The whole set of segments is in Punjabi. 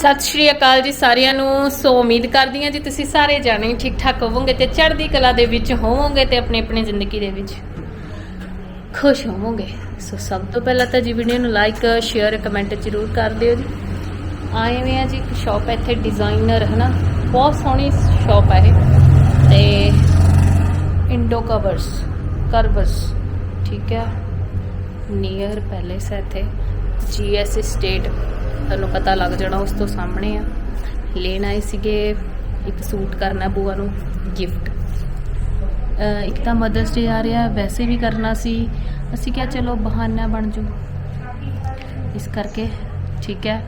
ਸਤਿ ਸ਼੍ਰੀ ਅਕਾਲ ਜੀ ਸਾਰਿਆਂ ਨੂੰ। ਸੋ ਉਮੀਦ ਕਰਦੀ ਹਾਂ ਜੀ ਤੁਸੀਂ ਸਾਰੇ ਜਾਣੇ ਠੀਕ ਠਾਕ ਹੋਵੋਗੇ ਤੇ ਚੜ੍ਹਦੀ ਕਲਾ ਦੇ ਵਿੱਚ ਹੋਵੋਗੇ ਤੇ ਆਪਣੀ ਆਪਣੀ ਜ਼ਿੰਦਗੀ ਦੇ ਵਿੱਚ ਖੁਸ਼ ਹੋਵੋਗੇ। ਸੋ ਸਭ ਤੋਂ ਪਹਿਲਾਂ ਤਾਂ ਜੀ ਵੀਡੀਓ ਨੂੰ ਲਾਈਕ ਸ਼ੇਅਰ ਕਮੈਂਟ ਜ਼ਰੂਰ ਕਰ ਦਿਓ ਜੀ। ਆਏ ਹੋਏ ਆ ਜੀ ਇੱਕ ਸ਼ਾਪ ਹੈ, ਇੱਥੇ ਡਿਜ਼ਾਈਨਰ ਹੈ ਨਾ ਬਹੁਤ ਸੋਹਣੀ ਸ਼ਾਪ ਹੈ ਇਹ। ਤੇ ਇੰਡੋ ਕਵਰਸ ਕਰਵਸ ਠੀਕ ਹੈ? ਨੀਅਰ ਪੈਲੇਸ ਹੈ ਇੱਥੇ। ਜੀਐਸ ਸਟੇਟ ਤੁਹਾਨੂੰ ਪਤਾ ਲੱਗ ਜਾਣਾ ਉਸ ਤੋਂ ਸਾਹਮਣੇ ਆ। ਲੈਣ ਆਏ ਸੀਗੇ ਇੱਕ ਸੂਟ ਕਰਨਾ ਬੂਆ ਨੂੰ ਗਿਫਟ ਇੱਕ ਤਾਂ ਮਦਰਸ ਡੇ ਆ ਰਿਹਾ, ਵੈਸੇ ਵੀ ਕਰਨਾ ਸੀ। ਅਸੀਂ ਕਿਹਾ ਚਲੋ ਬਹਾਨਾ ਬਣ ਜੂ। ਇਸ ਕਰਕੇ ਠੀਕ ਹੈ।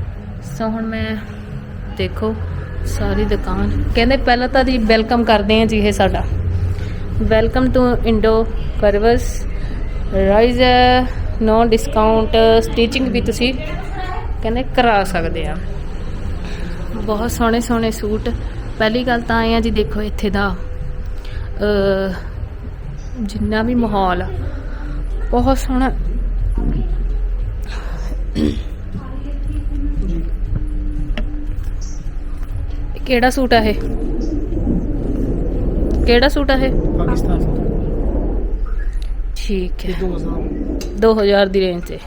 ਸੋ ਹੁਣ ਮੈਂ ਦੇਖੋ ਸਾਰੀ ਦੁਕਾਨ। ਕਹਿੰਦੇ ਪਹਿਲਾਂ ਤਾਂ ਜੀ ਵੈਲਕਮ ਕਰਦੇ ਆ ਜੀ ਇਹ ਸਾਡਾ। Welcome to Indo curves rise no discount stitching ਵੀ ਤੁਸੀਂ ਕਹਿੰਦੇ ਕਰਾ ਸਕਦੇ ਆ। ਬਹੁਤ ਸੋਹਣੇ ਸੋਹਣੇ ਸੂਟ। ਪਹਿਲੀ ਗੱਲ ਤਾਂ ਆਏ ਆ ਜੀ ਦੇਖੋ ਇੱਥੇ ਦਾ ਜਿੰਨਾ ਵੀ ਮਾਹੌਲ ਬਹੁਤ ਸੋਹਣਾ। ਕਿਹੜਾ ਸੂਟ ਆ ਇਹ? ਕਿਹੜਾ ਸੂਟ ਆ ਇਹ? ਪਾਕਿਸਤਾਨ ਠੀਕ ਹੈ। 2000 2000 ਦੀ ਰੇਂਜ ਤੇ।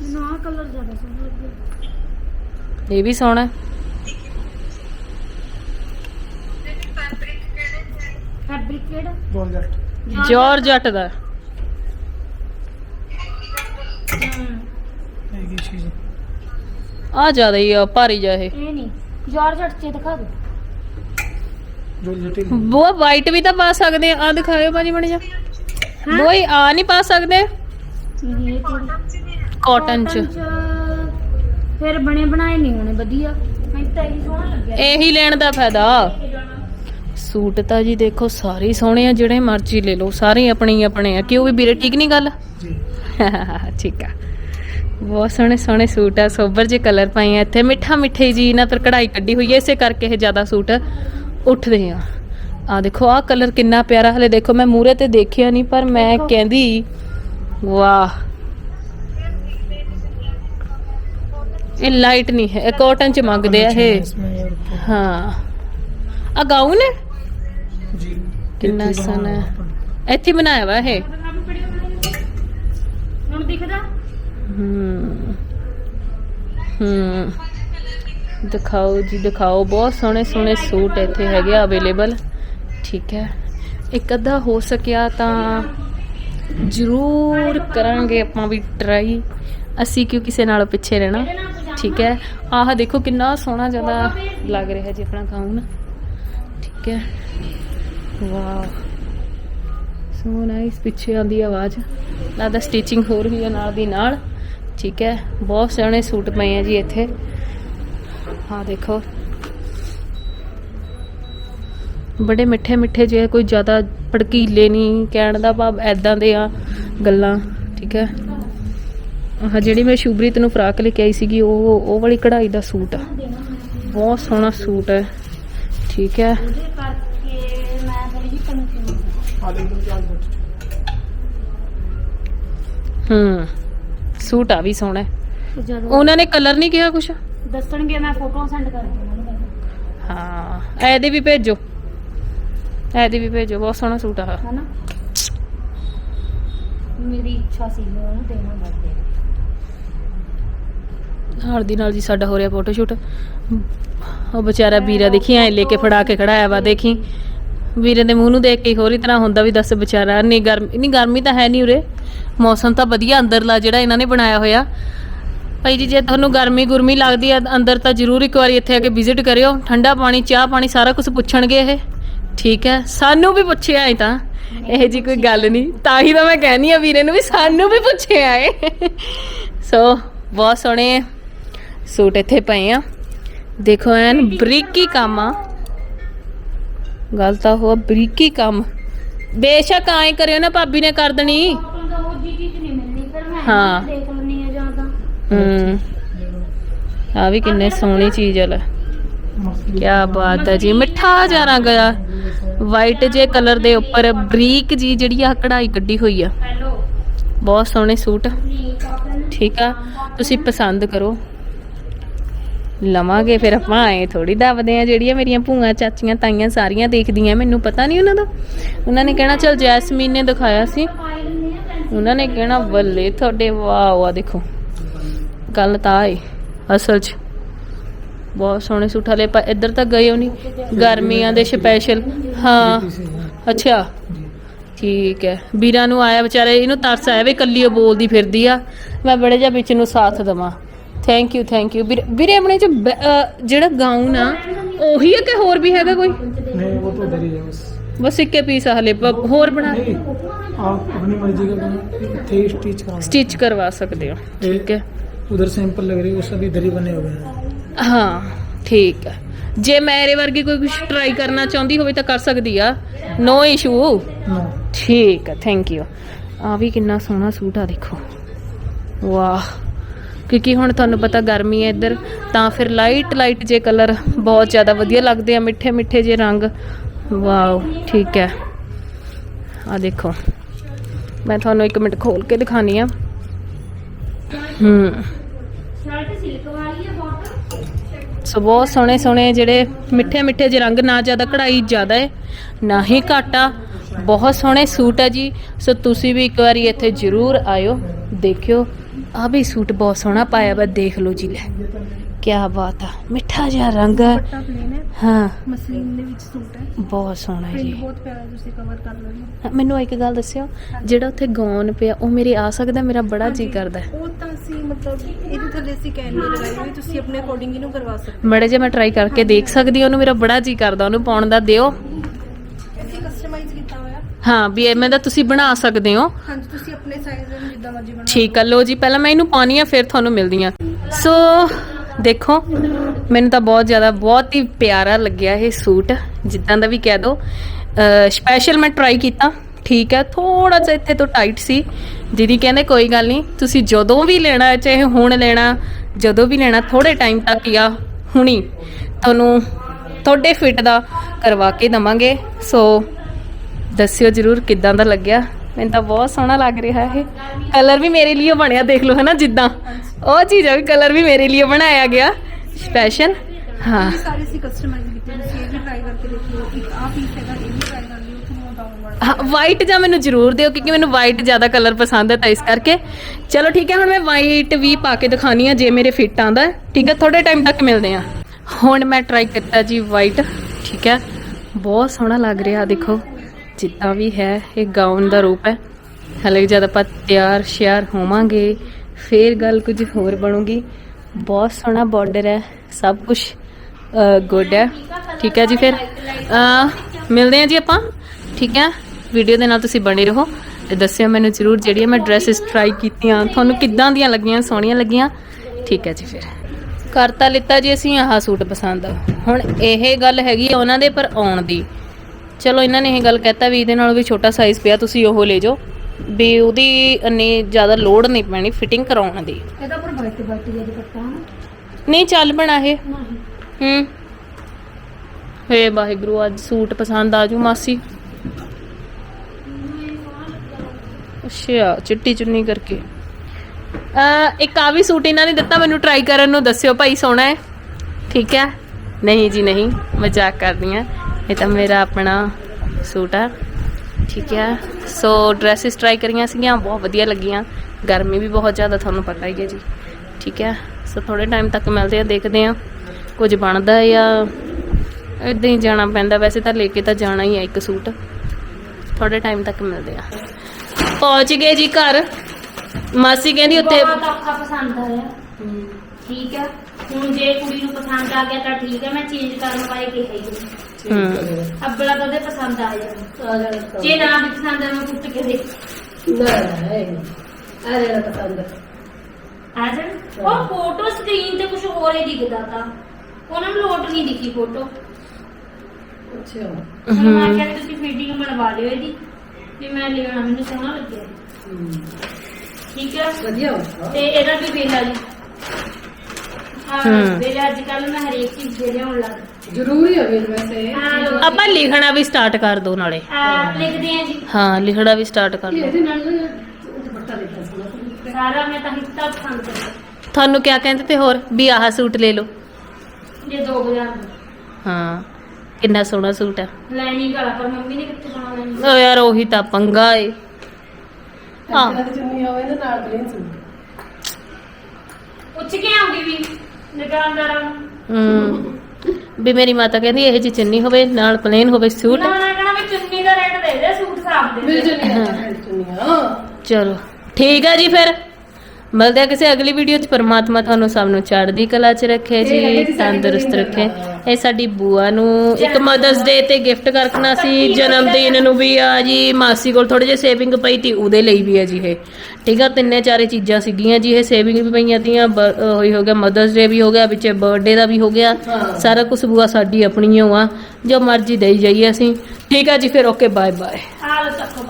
ਆ ਇਹ ਵੀ ਸੋਹਣਾ। ਜੋਰਜਟ ਦਾ। ਆ? ਜ਼ਿਆਦਾ ਹੀ ਭਾਰੀ ਜਾ ਇਹ। ਨਹੀਂ ਜਾਰਜਟ ਚ ਦਿਖਾ ਦੋ। ਜੋਰਜਟ ਹੀ ਵਾਈਟ ਵੀ ਤਾਂ ਪਾ ਸਕਦੇ ਆ। ਆ ਦਿਖਾਇਓ ਭਾਜੀ ਜਾ ਬੋਈ ਆ ਨਹੀਂ ਪਾ ਸਕਦੇ। ਇਹ ਕਿਹੜੀ? ਕਾਟਨ ਚ। ਫਿਰ ਬਣੇ ਬਣਾਏ ਨਹੀਂ ਹੋਣੇ ਵਧੀਆ। ਮੈਨੂੰ ਤਾਂ ਇਹ ਸੋਹਣਾ ਲੱਗਿਆ ਇਹੀ ਲੈਣ ਦਾ ਫਾਇਦਾ। ਸੂਟ ਤਾਂ ਜੀ ਦੇਖੋ ਸਾਰੇ ਸੋਹਣੇ ਆ ਜਿਹੜੇ ਮਰਜ਼ੀ ਲੈ ਲਓ ਸਾਰੇ ਆਪਣੇ ਹੀ ਆਪਣੇ ਆ। ਕਿਉਂ ਵੀ ਵੀਰੇ ਠੀਕ ਨਹੀਂ ਗੱਲ? जी ਠੀਕ ਆ। ਬਹੁਤ ਸੋਹਣੇ ਸੋਹਣੇ ਸੂਟ ਆ ਸੋਬਰ ਜੇ ਕਲਰ ਪਾਏ ਆ ਇੱਥੇ। ਮਿੱਠਾ ਮਿੱਠੇ ਜੀ ਇਹਨਾਂ ਪਰ ਕਢਾਈ ਕੱਢੀ ਹੋਈ ਹੈ ਇਸੇ ਕਰਕੇ ਇਹ ਜ਼ਿਆਦਾ ਸੂਟ ਉੱਠਦੇ ਆ। ਆ ਦੇਖੋ ਆ ਕਲਰ ਕਿੰਨਾ ਪਿਆਰਾ ਹਲੇ ਦੇਖੋ ਮੈਂ ਮੂਰੇ ਤੇ ਦੇਖਿਆ ਨਹੀਂ ਪਰ ਮੈਂ ਕਹਿੰਦੀ ਵਾਹ। ਇਹ ਲਾਈਟ ਨਹੀਂ ਹੈ ਇਹ ਕਾਟਨ ਚ ਮੰਗਦੇ ਆ ਇਹ इसमें और क्या? ਹਾਂ ਆ ਗਾਊਨ ਹੈ जी ਕਿੰਨਾ ये तो ਸੋਹਣਾ ਹੈ। वहाँ ਇੱਥੇ ਬਣਾਇਆ ਵਾ ਇਹ ਹੁਣ ਦਿਖਦਾ ਹੂੰ ਹੂੰ ਦਿਖਾਓ ਜੀ ਦਿਖਾਓ ਬਹੁਤ ਸੋਹਣੇ ਸੋਹਣੇ ਸੂਟ ਇੱਥੇ ਹੈਗੇ ਆ ਅਵੇਲੇਬਲ ਠੀਕ ਹੈ ਇੱਕ ਅੱਧਾ ਹੋ ਸਕਿਆ ਤਾਂ ਜ਼ਰੂਰ ਕਰਾਂਗੇ ਆਪਾਂ ਵੀ ਟਰਾਈ ਅਸੀਂ ਕਿਉਂ ਕਿਸੇ ਨਾਲ ਪਿੱਛੇ ਰਹਿਣਾ ਠੀਕ ਹੈ। ਆਹ ਦੇਖੋ ਕਿੰਨਾ ਸੋਹਣਾ ਜ਼ਿਆਦਾ ਲੱਗ ਰਿਹਾ ਜੀ ਆਪਣਾ ਗਾਊਨ ਠੀਕ ਹੈ। ਵਾਓ। ਸੋ ਨਾਈਸ ਪਿੱਛੇ ਆਉਂਦੀ ਆਵਾਜ਼। ਲੱਗਦਾ ਸਟਿਚਿੰਗ ਹੋ ਰਹੀ ਹੈ ਨਾਲ ਦੀ ਨਾਲ। ਠੀਕ ਹੈ। ਬਹੁਤ ਸੋਹਣੇ ਸੂਟ ਪਏ ਆ ਜੀ ਇੱਥੇ। ਆਹ ਦੇਖੋ। ਬੜੇ ਮਿੱਠੇ ਮਿੱਠੇ ਜੇ ਕੋਈ ਜ਼ਿਆਦਾ ਭੜਕੀਲੇ ਨਹੀਂ ਕਹਿਣ ਦਾ ਭਾਵ ਐਦਾਂ ਦੇ ਆ ਗੱਲਾਂ। ਠੀਕ ਹੈ। ਆਹ ਜਿਹੜੀ ਮੈਂ ਸ਼ੁਭਰੀਤ ਨੂੰ ਫਰਾਕ ਲੈ ਕੇ ਆਈ ਸੀਗੀ ਉਹ ਉਹ ਵਾਲੀ ਕਢਾਈ ਦਾ ਸੂਟ ਆ। ਬਹੁਤ ਸੋਹਣਾ ਸੂਟ ਹੈ। ਠੀਕ ਹੈ। ਹੂੰ ਸੂਟ ਆ ਵੀ ਸੋਹਣਾ ਉਹਨਾਂ ਨੇ ਕਲਰ ਨਹੀਂ ਕਿਹਾ ਕੁਛ? ਦੱਸਣਗੇ ਮੈਂ ਫੋਟੋ ਸੈਂਡ ਕਰ ਹਾਂ ਐਦੇ ਵੀ ਭੇਜੋ। ਐਦੇ ਵੀ ਭੇਜੋ ਬਹੁਤ ਸੋਹਣਾ ਸੂਟ ਆ। ਹਨਾ? ਮੇਰੀ ਇੱਛਾ ਸੀ ਮੈਂ ਉਹਨੂੰ ਦੇਣਾ ਬਰਥਡੇ ਨਾਲ ਦੀ ਨਾਲ ਜੀ ਸਾਡਾ ਹੋ ਰਿਹਾ ਫੋਟੋ ਸ਼ੂਟ ਉਹ ਵਿਚਾਰਾ ਵੀਰਾ ਦੇਖੀ, ਐ ਲੈ ਕੇ ਫੜਾ ਕੇ ਖੜਾਇਆ ਵਾ, ਦੇਖੀ। ਵੀਰੇ ਦੇ ਮੂੰਹ ਨੂੰ ਦੇਖ ਕੇ ਹੋਰ ਹੀ ਤਰ੍ਹਾਂ ਹੁੰਦਾ ਵੀ ਦੱਸ ਵਿਚਾਰਾ ਨਹੀਂ ਗਰਮੀ ਨਹੀਂ ਗਰਮੀ ਤਾਂ ਹੈ ਨਹੀਂ ਉਰੇ। ਮੌਸਮ ਤਾਂ ਵਧੀਆ ਅੰਦਰਲਾ ਜਿਹੜਾ ਇਹਨਾਂ ਨੇ ਬਣਾਇਆ ਹੋਇਆ। ਭਾਈ ਜੀ, ਜੇ ਤੁਹਾਨੂੰ ਗਰਮੀ ਗੁਰਮੀ ਲੱਗਦੀ ਹੈ ਅੰਦਰ ਤਾਂ ਜ਼ਰੂਰ ਇੱਕ ਵਾਰੀ ਇੱਥੇ ਆ ਕੇ ਵਿਜ਼ਿਟ ਕਰਿਓ। ਠੰਡਾ ਪਾਣੀ, ਚਾਹ ਪਾਣੀ, ਸਾਰਾ ਕੁਝ ਪੁੱਛਣਗੇ ਇਹ। ਠੀਕ ਹੈ, ਸਾਨੂੰ ਵੀ ਪੁੱਛਿਆ ਐ ਤਾਂ। ਇਹ ਜੀ ਕੋਈ ਗੱਲ ਨਹੀਂ। ਤਾਂ ਹੀ ਤਾਂ ਮੈਂ ਕਹਿੰਦੀ ਆ ਵੀਰੇ ਨੂੰ ਵੀ ਸਾਨੂੰ ਵੀ ਪੁੱਛਿਆ ਏ ਸੋ ਬਹੁਤ ਸੋਹਣੇ। ਸੂਟ ਇੱਥੇ ਪਏ ਆ। ਦੇਖੋ ਐਨ ਬਰੀਕੀ ਕੰਮ ਆ। ਗੱਲ ਤਾਂ ਹੋ ਬਰੀਕੀ ਕੰਮ। ਬੇਸ਼ੱਕ ਆਏ ਕਰਿਓ ਨਾ ਭਾਬੀ ਨੇ ਕਰ ਦੇਣੀ। ਹਾਂ। ਹੂੰ ਆ ਵੀ ਕਿੰਨੇ ਸੋਹਣੀ ਚੀਜ਼ ਆ ਲੈ। ਬਾਤ ਹੈ ਜੀ। ਮਿੱਠਾ ਜਾ ਰੰਗ ਆ ਵਾਈਟ ਜੇ ਕਲਰ ਦੇ ਉੱਪਰ ਬਰੀਕ ਜੀ ਜਿਹੜੀ ਆ ਕਢਾਈ ਕੱਢੀ ਹੋਈ ਆ। ਬਹੁਤ ਸੋਹਣੇ ਸੂਟ। ਠੀਕ ਆ। ਤੁਸੀਂ ਪਸੰਦ ਕਰੋ। ਲਵਾਂਗੇ, ਫਿਰ ਆਪਾਂ ਐ ਥੋੜੀ ਦੱਬਦੇ ਆ ਜਿਹੜੀਆਂ ਮੇਰੀਆਂ ਭੂਆ ਚਾਚੀਆਂ ਤਾਈਆਂ ਸਾਰੀਆਂ ਦੇਖਦੀਆਂ, ਮੈਨੂੰ ਪਤਾ ਨਹੀਂ ਉਹਨਾਂ ਦਾ। ਉਹਨਾਂ ਨੇ ਕਹਿਣਾ, ਚਲ ਜੈਸਮੀਨ ਨੇ ਦਿਖਾਇਆ ਸੀ। ਉਹਨਾਂ ਨੇ ਕਹਿਣਾ, ਬੱਲੇ ਤੁਹਾਡੇ, ਵਾਓ ਆ ਦੇਖੋ। ਗੱਲ ਤਾਂ ਏ, ਅਸਲ 'ਚ। ਬਹੁਤ ਸੋਹਣੇ ਸੂਟ, ਹਲੇ ਪਰ ਇੱਧਰ ਤਾਂ ਗਏ ਹੋ ਨਹੀਂ ਗਰਮੀਆਂ ਦੇ ਸਪੈਸ਼ਲ ਹਾਂ, ਅੱਛਾ। ਠੀਕ ਹੈ। ਵੀਰਾਂ ਨੂੰ ਆਇਆ ਵਿਚਾਰੇ, ਇਹਨੂੰ ਤਰਸ ਆਇਆ ਵੀ ਕੱਲੀ ਉਹ ਬੋਲਦੀ ਫਿਰਦੀ ਆ। ਮੈਂ ਬੜੇ ਜਿਹਾ ਵਿੱਚ ਨੂੰ ਸਾਥ ਦਵਾਂ। ਥੈਂਕ ਯੂ ਥੈਂਕ ਯੂ ਵੀਰੇ ਆਪਣੇ ਚ ਬ- ਅਹ ਜਿਹੜਾ ਗਾਊਨ ਆ ਉਹੀ ਹੈ ਕਿ ਹੋਰ ਵੀ ਹੈਗਾ ਕੋਈ नहीं वो तो उधर ही है बस ਬਸ ਇੱਕੇ ਪੀਸ ਆ ਹਲੇ ਬ- ਹੋਰ ਬਣਾ नहीं आप अपनी मर्जी का बना थे स्टिच करा ਸਟਿਚ ਕਰਵਾ ਸਕਦੇ ਹੋ ਠੀਕ ਹੈ उधर सैंपल लग रही है वो सब इधर ही बने हुए हैं ਹਾਂ ਠੀਕ ਹੈ ਜੇ ਮੇਰੇ ਵਰਗੀ ਕੋਈ ਕੁਝ ਟਰਾਈ ਕਰਨਾ ਚਾਹੁੰਦੀ ਹੋਵੇ ਤਾਂ ਕਰ ਸਕਦੀ ਆ ਨੋ ਇਸ਼ੂ नो ਠੀਕ ਹੈ ਥੈਂਕ ਯੂ ਆ ਵੀ ਕਿੰਨਾ ਸੋਹਣਾ ਸੂਟ ਆ ਦੇਖੋ ਵਾਹ ਕਿਉਂਕਿ ਹੁਣ ਤੁਹਾਨੂੰ ਪਤਾ ਗਰਮੀ ਹੈ ਇੱਧਰ, ਤਾਂ ਫਿਰ ਲਾਈਟ ਲਾਈਟ ਜੇ ਕਲਰ ਬਹੁਤ ਜ਼ਿਆਦਾ ਵਧੀਆ ਲੱਗਦੇ ਆ, ਮਿੱਠੇ ਮਿੱਠੇ ਜੇ ਰੰਗ। ਵਾਓ ਠੀਕ ਹੈ। ਆ ਦੇਖੋ। ਮੈਂ ਤੁਹਾਨੂੰ ਇੱਕ ਮਿੰਟ ਖੋਲ ਕੇ ਦਿਖਾਣੀ ਆ। ਹੂੰ। ਸ਼ਰਟ ਸਿਲਕ ਵਾਲੀ ਹੈ ਬਾਟਮ ਸੋ ਬਹੁਤ ਸੋਹਣੇ ਸੋਹਣੇ ਜਿਹੜੇ ਮਿੱਠੇ ਮਿੱਠੇ ਜਿਹੇ ਰੰਗ, ਨਾ ਜ਼ਿਆਦਾ ਕਢਾਈ ਜ਼ਿਆਦਾ ਹੈ, ਨਾ ਹੀ ਘੱਟ। ਆ ਬਹੁਤ ਸੋਹਣੇ ਸੂਟ ਆ ਜੀ। ਸੋ ਤੁਸੀਂ ਵੀ ਇੱਕ ਵਾਰੀ ਇੱਥੇ ਜ਼ਰੂਰ ਆਇਓ, ਦੇਖਿਓ। ਆ ਵੀ ਸੂਟ ਬਹੁਤ ਸੋਹਣਾ ਪਾਇਆ ਵਾ ਦੇਖ ਲਓ ਜੀ ਲੈ। ਕੀ ਬਾਤ ਆ ਮਿੱਠਾ ਜਿਹਾ ਰੰਗ। ਦੁਪੱਟਾ ਹੈ ਹਾਂ। ਮਸਲੀਨ ਦੇ ਵਿੱਚ ਸੂਟ ਹੈ। ਬਹੁਤ ਸੋਹਣਾ ਜੀ। ਪ੍ਰਿੰਟ ਬਹੁਤ ਪਿਆਰਾ ਤੁਸੀਂ ਕਵਰ ਕਰ ਲਓ ਮੈਨੂੰ ਇੱਕ ਗੱਲ ਦੱਸਿਓ ਜਿਹੜਾ ਉੱਥੇ ਗੌਨ ਪਿਆ ਉਹ ਮੇਰੇ ਆ ਸਕਦਾ ਮੇਰਾ ਬੜਾ ਜੀ ਕਰਦਾ। ਉਹ ਤਾਂ ਅਸੀਂ ਮਤਲਬ ਇਹਦੇ ਥੱਲੇ ਅਸੀਂ ਕਹਿਣ ਨਹੀਂ ਲਗਾਈ ਹੋਈ ਤੁਸੀਂ ਆਪਣੇ ਅਕੋਰਡਿੰਗ ਇਹਨੂੰ ਕਰਵਾ ਸਕਦੇ ਮੜੇ ਜੇ ਮੈਂ ਟਰਾਈ ਕਰਕੇ ਦੇਖ ਸਕਦੀ ਹਾਂ, ਉਹਨੂੰ ਮੇਰਾ ਬੜਾ ਜੀ ਕਰਦਾ ਉਹਨੂੰ ਪਾਉਣ ਦਾ ਦਿਓ। ਹੋ ਅਸੀਂ ਕਸਟਮਾਈਜ਼ ਕੀਤਾ ਹੋਇਆ। ਹਾਂ ਵੀ ਐਵੇਂ ਦਾ ਤੁਸੀਂ ਬਣਾ ਸਕਦੇ ਹੋ। ਹਾਂਜੀ ਤੁਸੀਂ ਆਪਣੇ ਸਾਈਜ਼ ਦੇ ਨੂੰ ਜਿੱਦਾਂ ਠੀਕ ਆ ਲੋ ਜੀ, ਪਹਿਲਾਂ ਮੈਂ ਇਹਨੂੰ ਪਾਉਣੀ ਆ, ਫਿਰ ਤੁਹਾਨੂੰ ਮਿਲਦੀ ਆ। ਸੋ ਦੇਖੋ, ਮੈਨੂੰ ਤਾਂ ਬਹੁਤ ਜ਼ਿਆਦਾ, ਬਹੁਤ ਹੀ ਪਿਆਰਾ ਲੱਗਿਆ ਇਹ ਸੂਟ, ਜਿੱਦਾਂ ਦਾ ਵੀ ਕਹਿ ਦੋ। ਸਪੈਸ਼ਲ ਮੈਂ ਟਰਾਈ ਕੀਤਾ, ਠੀਕ ਹੈ ਥੋੜਾ ਜਿਹਾ ਇੱਥੇ ਤੋਂ ਟਾਈਟ ਸੀ। ਦੀਦੀ ਕਹਿੰਦੇ, ਕੋਈ ਗੱਲ ਨਹੀਂ, ਤੁਸੀਂ ਜਦੋਂ ਵੀ ਲੈਣਾ, ਚਾਹੇ ਹੁਣ ਲੈਣਾ, ਜਦੋਂ ਵੀ ਲੈਣਾ ਥੋੜੇ ਟਾਈਮ ਤੱਕ ਜਾਂ ਹੁਣੀ ਤੁਹਾਨੂੰ ਤੁਹਾਡੇ ਫਿੱਟ ਦਾ ਕਰਵਾ ਕੇ ਦਵਾਂਗੇ। ਸੋ ਦੱਸਿਓ ਜਰੂਰ ਕਿੱਦਾਂ ਦਾ ਲੱਗਿਆ। ਮੈਨੂੰ ਤਾਂ ਬਹੁਤ ਸੋਹਣਾ ਲੱਗ ਰਿਹਾ ਇਹ। ਕਲਰ ਵੀ ਮੇਰੇ ਲਈ ਬਣਿਆ ਦੇਖ ਲਓ ਹਨਾ ਜਿੱਦਾਂ। ਉਹ ਚੀਜ਼ ਆ ਵੀ ਕਲਰ ਵੀ ਮੇਰੇ ਲਈ ਬਣਾਇਆ ਗਿਆ। ਸਪੈਸ਼ਲ ਹਾਂ। ਇਹ ਸਾਰੇ ਅਸੀਂ ਕਸਟਮਾਈਜ਼ ਕੀਤੇ ਤੁਸੀਂ ਇਹ ਵੀ ਟਰਾਈ ਕਰਕੇ ਦੇਖਿਓ ਇੱਕ ਆਹ ਪੀਸ ਹੈਗਾ ਇਹ ਵੀ ਟਰਾਈ ਕਰ ਲਿਓ ਤੁਹਾਨੂੰ ਡਾਊਨਵਰਡ ਹਾਂ ਵਾਈਟ ਜਾਂ ਮੈਨੂੰ ਜ਼ਰੂਰ ਦਿਓ ਕਿਉਂਕਿ ਮੈਨੂੰ ਵਾਈਟ ਜ਼ਿਆਦਾ ਕਲਰ ਪਸੰਦ ਹੈ ਤਾਂ ਇਸ ਕਰਕੇ। ਚਲੋ ਠੀਕ ਹੈ ਹੁਣ ਮੈਂ ਵਾਈਟ ਵੀ ਪਾ ਕੇ ਦਿਖਾਣੀ ਆ ਜੇ ਮੇਰੇ ਫਿੱਟ ਆਂਦਾ ਹੈ। ਠੀਕ ਹੈ ਥੋੜੇ ਟਾਈਮ ਤੱਕ ਮਿਲਦੇ ਆ ਹੁਣ ਮੈਂ ਟਰਾਈ ਕੀਤਾ ਜੀ ਵਾਈਟ ਠੀਕ ਹੈ। ਬਹੁਤ ਸੋਹਣਾ ਲੱਗ ਰਿਹਾ ਦੇਖੋ। ਜਿੱਦਾਂ ਵੀ ਹੈ, ਇਹ ਗਾਊਨ ਦਾ ਰੂਪ ਹੈ। ਹਲੇ ਜਦ ਆਪਾਂ ਤਿਆਰ ਸ਼ਿਆਰ ਹੋਵਾਂਗੇ, ਫੇਰ ਗੱਲ ਕੁਝ ਹੋਰ ਬਣੂਗੀ। ਬਹੁਤ ਸੋਹਣਾ ਬਾਰਡਰ ਹੈ, ਸਭ ਕੁਝ ਗੁੱਡ ਹੈ। ਠੀਕ ਹੈ ਜੀ ਫਿਰ? ਮਿਲਦੇ ਹਾਂ ਜੀ ਆਪਾਂ। ਠੀਕ ਹੈ? ਵੀਡੀਓ ਦੇ ਨਾਲ ਤੁਸੀਂ ਬਣੇ ਰਹੋ। ਤੇ ਦੱਸਿਓ ਮੈਨੂੰ ਜਰੂਰ ਜਿਹੜੀਆਂ ਮੈਂ ਡਰੈਸਸ ਟਰਾਈ ਕੀਤੀਆਂ, ਤੁਹਾਨੂੰ ਕਿੱਦਾਂ ਦੀਆਂ ਲੱਗੀਆਂ, ਸੋਹਣੀਆਂ ਲੱਗੀਆਂ। ਠੀਕ ਹੈ ਜੀ ਫਿਰ। ਕਰਤਾ ਲਿੱਤਾ ਜੀ ਅਸੀਂ ਆਹ ਸੂਟ ਪਸੰਦ। ਹੁਣ ਇਹ ਗੱਲ ਹੈਗੀ ਉਹਨਾਂ ਦੇ ਪਰ ਆਉਣ ਦੀ। ਚਲੋ ਇਹਨਾਂ ਨੇ ਇਹ ਗੱਲ ਕਹਿਤਾ ਵੀ ਇਹਦੇ ਨਾਲੋਂ ਵੀ ਛੋਟਾ ਸਾਈਜ਼ ਪਿਆ ਤੁਸੀਂ ਉਹ ਲੈ ਜਾਓ। ਵੀ ਉਹਦੀ ਇੰਨੀ ਜ਼ਿਆਦਾ ਲੋਡ ਨਹੀਂ ਪੈਣੀ ਫਿਟਿੰਗ ਕਰਾਉਣ ਦੀ। ਇਹਦਾ ਪਰ ਵਾਈਟ ਵਾਈਟ ਜਿਹਾ ਦੁਪੱਟਾ ਹੈ ਨਹੀਂ ਚੱਲ ਬਣਾ ਇਹ। ਹੂੰ। ਹੇ ਵਾਹਿਗੁਰੂ ਅੱਜ ਸੂਟ ਪਸੰਦ ਆਜੂ ਮਾਸੀ। ਅੱਛਾ ਚਿੱਟੀ ਚੁੰਨੀ ਕਰਕੇ। ਆ ਇੱਕ ਆ ਵੀ ਸੂਟ ਇਹਨਾਂ ਨੇ ਦਿੱਤਾ ਮੈਨੂੰ ਟਰਾਈ ਕਰਨ ਨੂੰ ਦੱਸਿਓ ਭਾਈ ਸੋਹਣਾ ਹੈ? ਠੀਕ ਹੈ? ਨਹੀਂ ਜੀ ਨਹੀਂ ਮਜ਼ਾਕ ਕਰਦੀ ਆ ਇਹ ਤਾਂ ਮੇਰਾ ਆਪਣਾ ਸੂਟ ਆ। ਠੀਕ ਹੈ ਸੋ ਡਰੈਸਸ ਟਰਾਈ ਕਰੀਆਂ ਸੀਗੀਆਂ, ਬਹੁਤ ਵਧੀਆ ਲੱਗੀਆਂ। ਗਰਮੀ ਵੀ ਬਹੁਤ ਜ਼ਿਆਦਾ, ਤੁਹਾਨੂੰ ਪਤਾ ਹੀ ਹੈ ਜੀ। ਠੀਕ ਹੈ ਸੋ ਥੋੜੇ ਟਾਈਮ ਤੱਕ ਮਿਲਦੇ ਆ, ਦੇਖਦੇ ਆ ਕੁਝ ਬਣਦਾ ਜਾਂ ਇਦਾਂ ਹੀ ਜਾਣਾ ਪੈਂਦਾ। ਵੈਸੇ ਤਾਂ ਲੈ ਕੇ ਤਾਂ ਜਾਣਾ ਹੀ ਆ ਇੱਕ ਸੂਟ। ਥੋੜੇ ਟਾਈਮ ਤੱਕ ਮਿਲਦੇ ਆ। ਪਹੁੰਚ ਗਏ ਜੀ ਘਰ। ਮਾਸੀ ਕਹਿੰਦੀ ਉੱਥੇ ਬਹੁਤ ਔਖਾ ਪਸੰਦ ਆਇਆ ਠੀਕ ਹੈ ਹੁਣ ਜੇ ਕੁੜੀ ਨੂੰ ਪਸੰਦ ਆ ਗਿਆ ਤਾਂ ਠੀਕ ਹੈ ਮੈਂ ਚੇਂਜ ਕਰਨ ਬਾਰੇ ਕਿਹਾ ਹੀ ਹੂੰ। ਅੱਬਲਾ ਤਾਂ ਉਹਦੇ ਪਸੰਦ ਆ ਜਾਣਾ ਜੇ ਨਾ ਵੀ ਪਸੰਦ ਆ ਮੈਂ ਕੁੱਟ ਕੇ ਦੇ ਆ ਜਾਣ ਉਹ ਫੋਟੋ ਸਕਰੀਨ ਤੇ ਕੁਝ ਹੋਰ ਹੀ ਦਿਖਦਾ ਤਾਂ। ਉਹਨਾਂ ਨੂੰ ਲੋਟ ਨਹੀਂ ਦਿਖੀ ਫੋਟੋ ਅੱਛਾ। ਮੈਂ ਕਿਹਾ ਤੁਸੀਂ ਵੀਡੀਓ ਬਣਵਾ ਲਿਓ ਇਹਦੀ। ਵੀ ਮੈਂ ਲੈਣਾ ਮੈਨੂੰ ਸੋਹਣਾ ਲੱਗਿਆ। ਠੀਕ ਹੈ। ਵਧੀਆ ਤੇ ਇਹਦਾ ਵੀ ਬਿੱਲ ਆ ਜੀ। ਹਾਂ। ਬਿੱਲ ਅੱਜ ਕੱਲ ਮੈਂ ਹਰੇਕ ਚੀਜ਼ ਦੇ ਲਿਆਉਣ ਲੱਗ ਜ਼ਰੂਰੀ ਹੈ ਵੀਰ ਵੈਸੇ। ਹਾਂ। ਆਪਾਂ ਲਿਖਣਾ ਵੀ ਸਟਾਰਟ ਕਰ ਦੋ ਨਾਲੇ। ਆ ਲਿਖਦੇ ਆ ਜੀ। ਹਾਂ ਲਿਖਣਾ ਵੀ ਸਟਾਰਟ ਕਰ ਲਓ ਇਹਦੇ ਨਾਲ ਦੁਪੱਟਾ ਦੇਖਿਆ ਸੀ ਸਾਰਾ ਮੈਂ ਤਾਂ ਹਿੱਸਾ ਪਸੰਦ ਕਰਦਾ ਤੁਹਾਨੂੰ ਕਿਆ ਕਹਿੰਦੇ ਤੇ ਹੋਰ? ਵੀ ਆਹ ਸੂਟ ਲੈ ਲਓ। ਜੇ 2000 ਦਾ। ਹਾਂ ਕਿੰਨਾ ਸੋਹਣਾ ਸੂਟ ਆ। ਲਾਈਨਿੰਗ ਵਾਲਾ ਪਰ ਮੰਮੀ ਨੇ ਕਿੱਥੇ ਪਾਉਣਾ ਲਾਈਨਿੰਗ ਓ ਯਾਰ ਉਹੀ ਤਾਂ ਪੰਗਾ ਏ। ਹਾਂ। ਹਾਂ ਚੁੰਨੀ ਹੋਵੇ ਨਾ ਨਾਲ ਪਲੇਨ ਸੂਟ। ਪੁੱਛ ਕੇ ਆਉਂਗੀ ਵੀ ਦੁਕਾਨਦਾਰਾਂ ਨੂੰ। ਹੂੰ। ਵੀ ਮੇਰੀ ਮਾਤਾ ਕਹਿੰਦੀ ਇਹ ਜੀ ਚੁੰਨੀ ਹੋਵੇ ਨਾਲ ਪਲੇਨ ਹੋਵੇ ਸੂਟ। ਨਾ ਨਾ ਕਹਣਾ ਵੀ ਚੁੰਨੀ ਦਾ ਰੇਟ ਦੇ ਦੇ ਸੂਟ ਸਾਫ਼ ਦੇ ਮਿਲ ਦੇ। ਚੁੰਨੀ ਚੁੰਨੀਆਂ ਚਲੋ ਠੀਕ ਹੈ ਜੀ ਫਿਰ। ਮਿਲਦੇ ਆ ਕਿਸੇ ਅਗਲੀ ਵੀਡੀਓ 'ਚ। ਪਰਮਾਤਮਾ ਤੁਹਾਨੂੰ ਸਭ ਨੂੰ ਚੜ੍ਹਦੀ ਕਲਾ 'ਚ ਰੱਖੇ ਜੀ ਤੰਦਰੁਸਤ ਰੱਖੇ। ਇਹ ਸਾਡੀ ਬੂਆ ਨੂੰ ਇੱਕ ਮਦਰਸ ਡੇ ਤੇ ਗਿਫਟ ਕਰਨਾ ਸੀ ਜਨਮ ਦਿਨ ਨੂੰ ਵੀ ਆ ਜੀ ਮਾਸੀ ਕੋਲ ਥੋੜੇ ਜਿਹੇ ਸੇਵਿੰਗ ਪਈ ਤੀ ਉਹਦੇ ਲਈ ਵੀ ਆ ਜੀ ਇਹ। ਠੀਕ ਆ ਤਿੰਨੇ ਚਾਰੇ ਚੀਜ਼ਾਂ ਸੀਗੀਆਂ ਜੀ ਇਹ ਸੇਵਿੰਗ ਵੀ ਪਈਆਂ ਤੀਆਂ ਹੋਈ ਹੋ ਗਿਆ ਮਦਰਸ ਡੇ ਵੀ ਹੋ ਗਿਆ ਵਿੱਚ ਬਰਥਡੇ ਦਾ ਵੀ ਹੋ ਗਿਆ। ਹਾਂ। ਸਾਰਾ ਕੁਝ ਬੂਆ ਸਾਡੀ ਆਪਣੀ ਓ ਆ ਜੋ ਮਰਜ਼ੀ ਦੇਈ ਜਾਈਏ ਅਸੀਂ। ਠੀਕ ਆ ਜੀ ਫਿਰ ਓਕੇ ਬਾਏ ਬਾਏ ਆ ਲੋ ਚੱਕੋ